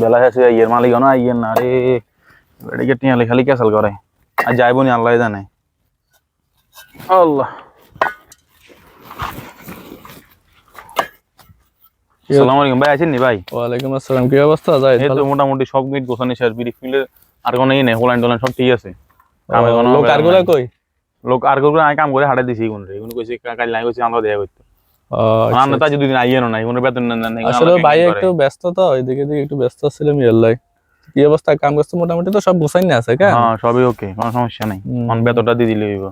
বেলা শেষে ইয়ের মালিক না ইয়ের না রে। এদিকে টিয়ালে খালি ক্যাসাল করে। আর যাইবো নি আল্লাহ জানে। আল্লাহ। সালাম আলাইকুম। ভাই আছেন নি ভাই? ওয়ালাইকুম আসসালাম। কি অবস্থা? যায় এই তো মোটামুটি সব মিট গোছানি শেষ। বিড়ি ফিলে আর কোনো ই নেই। হোলাইন টোলাইন সব ঠিক আছে। লোক আরগুলা কই? লোক আর কোনো আমি কাম করে হাঁটাই দিছি কোন রে। কোন কইছে কাল নাই কইছে আমরা দেয়া করতে। ও, আচ্ছা, যদি দিন আইয়েন না কোনো বেতন নেন না আসলে ভাই একটু ব্যস্ত তো ওইদিকে দিকে একটু ব্যস্ত ছিলাম ইয়াল্লাই কি অবস্থা? কাম করতে মোটামুটি তো সব গুছাই না আছে হ্যাঁ সবই ওকে কোনো সমস্যা নাই। অন বেতনটা দিয়ে দিলে হইব।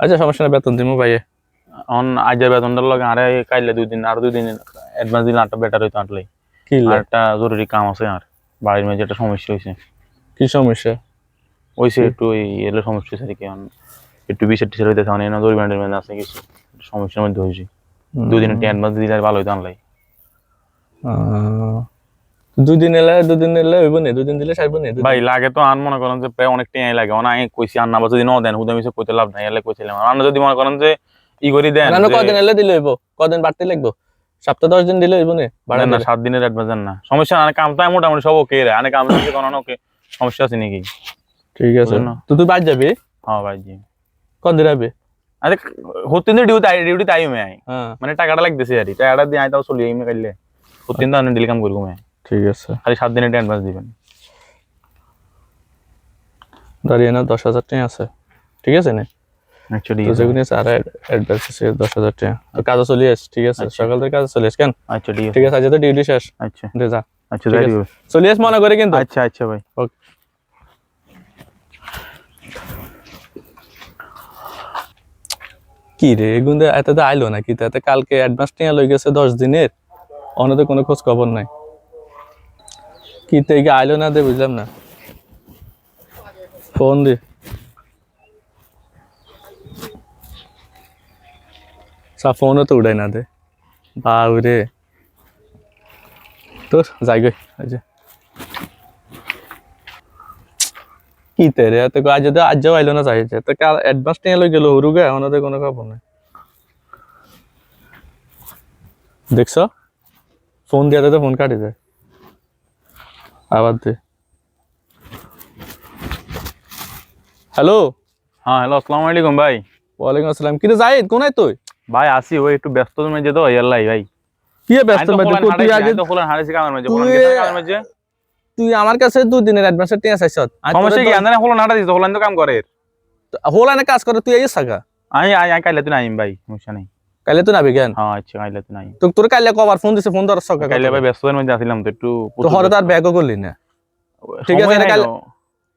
আচ্ছা সমস্যা নাই বেতন দিমু ভাই অন আজের বেতনটার লগে আরে কাইলে দুই দিন আর দুই দিন অ্যাডভান্স দিলে আটটা বেটার হইতো আটলাই কি আর একটা জরুরি কাম আছে আর বাড়ির মেয়ে একটা সমস্যা হয়েছে কি সমস্যা? ওইসে একটু ওই এলো সমস্যা হয়েছে আর কি একটু বিষের টিচার হইতেছে অনেক জরুরি ব্যান্ডের মধ্যে আছে কিছু সমস্যার মধ্যে হয়েছে দুই দিনের অ্যাডভান্স দিলে ভালো হইতো আনলাই এলে দুই দিন এলে হইব নি? দুই দিন দিলে সারব নি? ভাই লাগে তো আর মনে করেন যে প্রায় অনেক লাগে। কইছি আর না যদি ন দেন হুদা মিশে কইতে লাভ নাই এলে কইছিলাম। আর না যদি মনে করেন যে ই করি দেন না কদিন এলে দিলে হইব। কদিন বাড়তে লাগবো? সপ্তাহ দশ দিন দিলে হইব নি? বাড়া না, সাত দিনের অ্যাডভান্স না। সমস্যা না কাম তো মোটামুটি সব ওকে রে। আনে কাম কোনো ওকে সমস্যা আছে নাকি? ঠিক আছে? তো তুই বাদ যাবি? হ্যাঁ ভাই জি কদিন আবি আরে হতিন তো ডিউটি ডিউটি তাই মে আই মানে টাকাটা লাগতেছে আর টাকাটা দিয়ে আই তাও চলি এমনি কাইলে হতিন তো ডেলি কাম করব মে ঠিক আছে খালি সাত দিনের অ্যাডভান্স দিবেন দাঁড়িয়ে না দশ হাজার টাকা আছে ঠিক আছে না অ্যাকচুয়ালি যেগুলো আছে আর অ্যাডভান্স আছে দশ হাজার টাকা আর কাজে চলে আস ঠিক আছে সকাল থেকে কাজে চলে আস কেন আচ্ছা ঠিক আছে আজ তো ডিউটি শেষ আচ্ছা যা আচ্ছা চলে আস মনে করে কিন্তু আচ্ছা আচ্ছা ভাই ওকে কি রে? এগুন এত তো আইলো নাকি? তাতে কালকে অ্যাডভান্স নিয়ে লই গেছে দশ দিনের। অন্যদের কোনো খোঁজ খবর নাই। কি থেকে আইলো না দে বুঝলাম না। ফোন দে। সা ফোনও তো উড়াই না দে। বাউরে। তোর, যাই গই আচ্ছা কি তেরে তো আজ তো আজ আইলো না চাইছে তো কাল অ্যাডভান্স নিয়ে লই গেল হুরুগে ওনাদের কোনো খবর নাই। দেখছ? ফোন দিয়ে তো ফোন কাটি যায়। আবার দে। হ্যালো হ্যাঁ হ্যালো আসসালামু আলাইকুম ভাই। ওয়ালাইকুম আসসালাম। কি রে জাহিদ কোনায় তুই? ভাই আসি ওই একটু ব্যস্ত তুমি যেত ইয়াল্লাই ভাই। কি ব্যস্ত তো মধ্যে তুই আগে তো খোলান হারাইছি কামের খোলান তুই- তুই আমার কাছে দুই দিনের অ্যাডভান্স টিয়া চাইছ। সমস্যা কি? খোলান হারাইছি তো খোলান তো কাম করে। হোলানে কাজ করে তুই এই সাকা আমি আই আই কাইলে তুই নাইম ভাই সমস্যা নাই। কাইলে তুই নাবি কেন? হ্যাঁ আচ্ছা কাইলে তুই নাই তো তোর কাইলে কবার ফোন দিছে ফোন ধর সকা কাইলে ভাই ব্যস্ততার মধ্যে আসিলাম তো একটু তো হরে তার ব্যাগও করলি না। ঠিক আছে, কাইলে-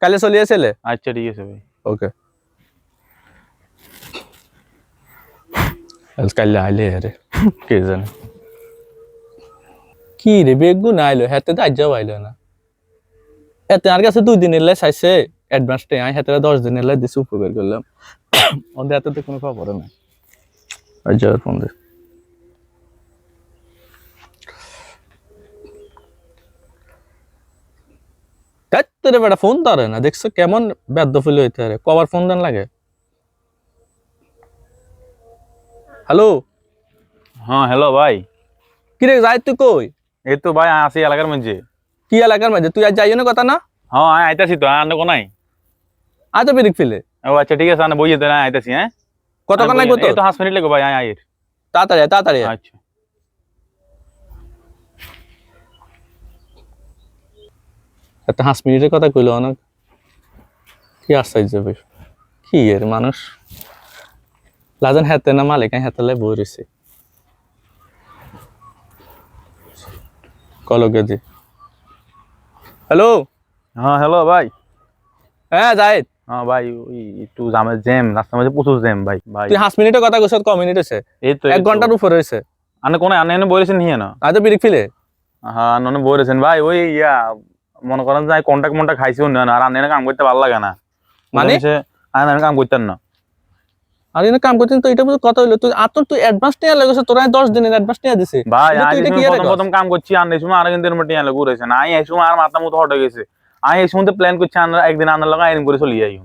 কাইলে চলে এসেলে আচ্ছা ঠিক আছে ভাই। ওকে। কাইলে আইলে রে কে জানে? কি রে বেগু না আইলো হেতে তো আজ্জাও আইলো না। এতে আর কাছে দুই দিন এলে চাইছে অ্যাডভান্স টে আই হেতে দশ দিন এলে দিছে উপকার করলাম। ওদের হাতে তো কোনো খবর নাই। আজ্জাও ফোন তোরে বেটা ফোন ধরে না দেখছ কেমন ব্যর্থ ফুল হইতে পারে কবার ফোন দেন লাগে? হ্যালো? হ্যাঁ হ্যালো ভাই। কি রে যাই তুই কই? এই তো ভাই আসি এলাকার মধ্যে। কি এলাকার মাঝে তুই আজ যাইও না কথা না? হ্যাঁ আইতাছি তো আন্দ কোনাই আজ তো বিরিক ফেলে ও আচ্ছা ঠিক আছে আমি বইয়ে দেন আইতাছি হ্যাঁ? কতক্ষণ লাগবে তো তো হাঁস মিনিট লাগবে ভাই আয় আয় তাড়াতাড়ি তাড়াতাড়ি আচ্ছা। একটা হাঁস মিনিটের কথা কইলো অনেক। কি আশ্চর্য বেশ কি এর মানুষ? লাজন হেতে না মালিক হেতে লাই বই রয়েছে। কলকে দি হ্যালো হ্যাঁ হ্যালো ভাই। হ্যাঁ যাই হ্যাঁ ভাই ওই একটু জামে জ্যাম রাস্তার মধ্যে প্রচুর জ্যাম ভাই ভাই। তুই হাঁস মিনিটের কথা কইছ ক মিনিট হয়েছে এই তো এক ঘণ্টার উপরে হয়েছে আনে কোনে আনে এনে বলেছেন নিয়ে না? আজ তো বিরিক ফেলে। হ্যাঁ ননে বলেছেন ভাই ওই ইয়া মনে করেন যে কন্টাক্ট মন্টাক্ট খাইছি না আর আনে কাম করতে ভালো লাগে না। মানে? আনে কাম করতেন না। আর এনে কাম করছিস তো এটা বুঝে কথা হলো তুই আর তুই অ্যাডভান্স নিয়ে লাগছে তোরা দশ দিনের অ্যাডভান্স নিয়ে দিছে। ভাই এই এর প্রথম কাম করছি আনে সময় আর কিন্তু মধ্যে আনে ঘুরেছে না এই সময় আর মাথা মতো হটে গেছে। আমি এই সময় প্ল্যান করছি আনার একদিন আনার লাগা আইন করে চলে যাই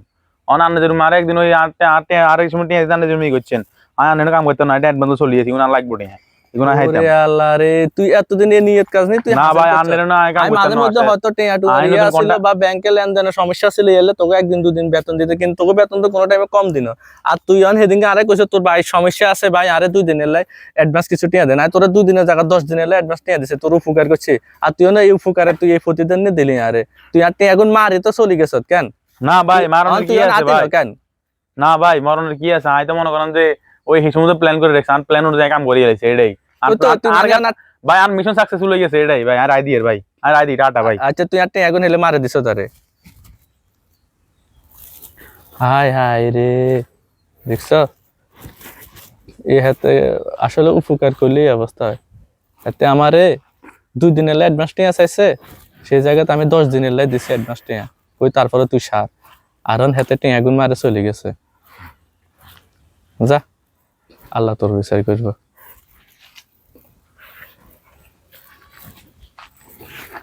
অন আন্না যেরকম আর একদিন ওই আটটা আটটা আর এক সময় টিয়া আন্না যেরকম করছেন। আমি আনে কাম করতে না এটা অ্যাডভান্স চলে যাচ্ছি না লাগবে টিয়া। এগুলো খাইতাম। ওরে আল্লাহ রে তুই এতদিন এ নিয়ত কাজ নেই তুই না ভাই আনলে না কাম মাঝে মধ্যে হয়তো টেয়া টু আমি ইয়ে বা ব্যাংকে লেনদেনের সমস্যা ছিল এলে তোকে একদিন দুদিন বেতন দিতে কিন্তু তোকে বেতন তো কোনো টাইমে কম দিন আর তুই অন সেদিনকে আরে কইছ তোর ভাই সমস্যা আছে ভাই আরে দুই দিন এলে অ্যাডভান্স কিছু টিয়া দেন আর তোরা দুই দিনের জায়গা দশ দিন এলে অ্যাডভান্স টিয়া দিছে তোর উপকার করছে। আর তুইও না এই উপকারে তুই এই প্রতিদিন দিলি আরে। তুই আর টিয়া এখন মারি তো চলি গেছ কেন? না ভাই তুই- কি তুই আছে ভাই? কেন? না ভাই মরণের কি আছে? আমি তো মনে করেন যে ওই হিসেবে তো প্ল্যান করে রেখেছি আর প্ল্যান অনুযায়ী কাম করিয়ে রেখেছি এটাই। ভাই আর মিশন সাকসেসফুল হয়ে গেছে এটাই ভাই আর আই দিয়ে ভাই আর আই দি টাটা ভাই। আচ্ছা তুই টিয়া এখন এলে মারে দিছ তারে হাই হাই রে দেখছ? এ হাতে আসলে উপকার করলে অবস্থা হয়। এতে আমারে দুই দিন এলে অ্যাডভান্স টিয়া চাইছে সেই জায়গাতে আমি দশ দিন এলে দিছি অ্যাডভান্স টিয়া। ওই তারপরে তুই সার। আরন হাতে টিয়া গুণ মারে চলে গেছে। যা আল্লাহ তোর বিচার করব।